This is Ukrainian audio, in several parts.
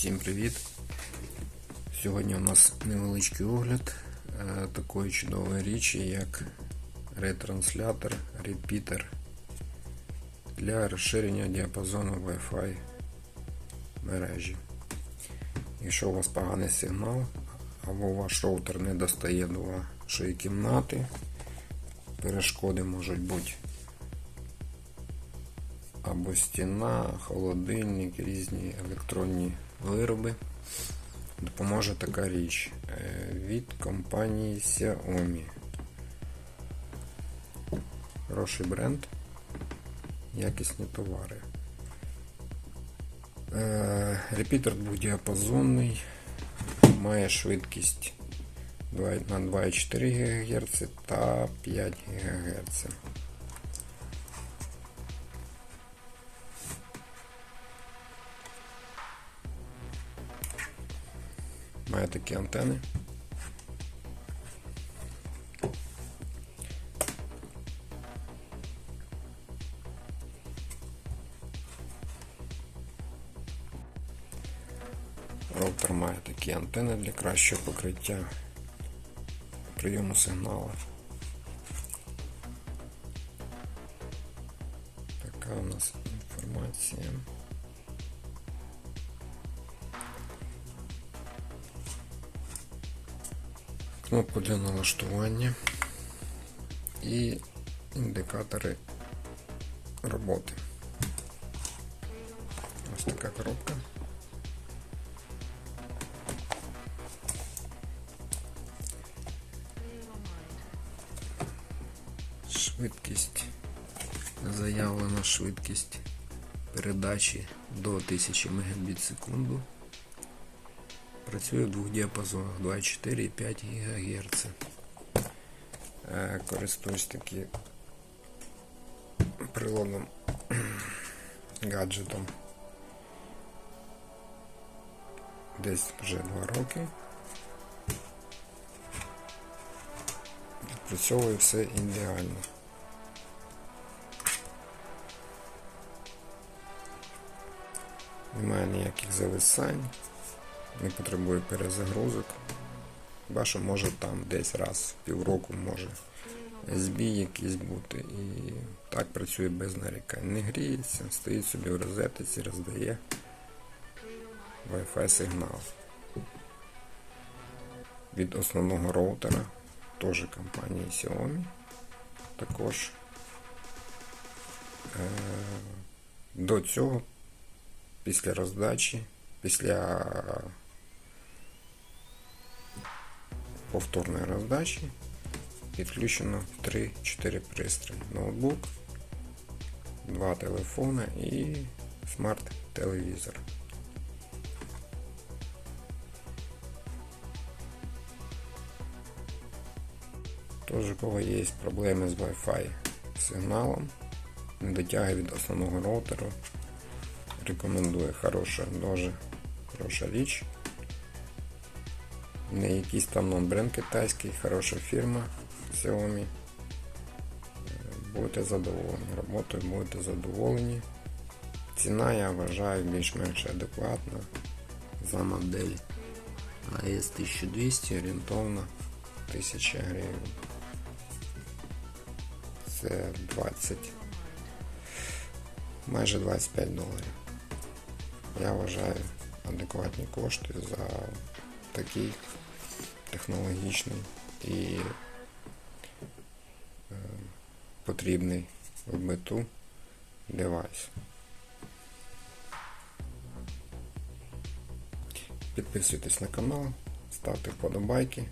Всім привіт! Сьогодні у нас невеличкий огляд е, такої чудової річі, як ретранслятор, репітер для розширення діапазону Wi-Fi мережі. Якщо у вас поганий сигнал або ваш роутер не достає до вашої кімнати, перешкоди можуть бути або стіна, холодильник, різні електронні вироби. Допоможе така річ е, від компанії Xiaomi. Хороший бренд, якісні товари. Е, репітер двохдіапазонний, має швидкість на 2,4 ГГц та 5 ГГц. Має такі антени. Роутер має такі антени для кращого покриття прийому сигналу. Така у нас інформація. Кнопку для налаштування і індикатори роботи. Ось така коробка. Швидкість, заявлена швидкість передачі до 1000 Мбіт секунду. Працює в двох діапазонах 2,4 і 5 ГГц. Користуюсь таки приладом гаджетом. Десь вже 2 роки. Відпрацьовує все ідеально. Немає ніяких зависань не потребує перезагрузок. Хіба що може там десь раз в півроку може збій якийсь бути. І так працює без нарікань. Не гріється, стоїть собі в розетиці, роздає Wi-Fi сигнал. Від основного роутера, теж компанії Xiaomi. Також е до цього, після роздачі, після повторної роздачі підключено 3-4 пристрої. Ноутбук, два телефони і смарт-телевізор. Тож, у кого є проблеми з Wi-Fi сигналом, не дотягує від основного роутеру, рекомендую хороша, дуже хороша річ. Не якийсь там бренд китайський, хороша фірма Xiaomi. Будете задоволені. Роботою будете задоволені. Ціна, я вважаю, більш-менш адекватна за модель AS 1200 орієнтовно 1000 гривень. Це 20, майже 25 доларів. Я вважаю адекватні кошти за такий технологічний і е, потрібний в мету девайс. Підписуйтесь на канал, ставте вподобайки.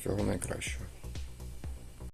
Всього найкращого.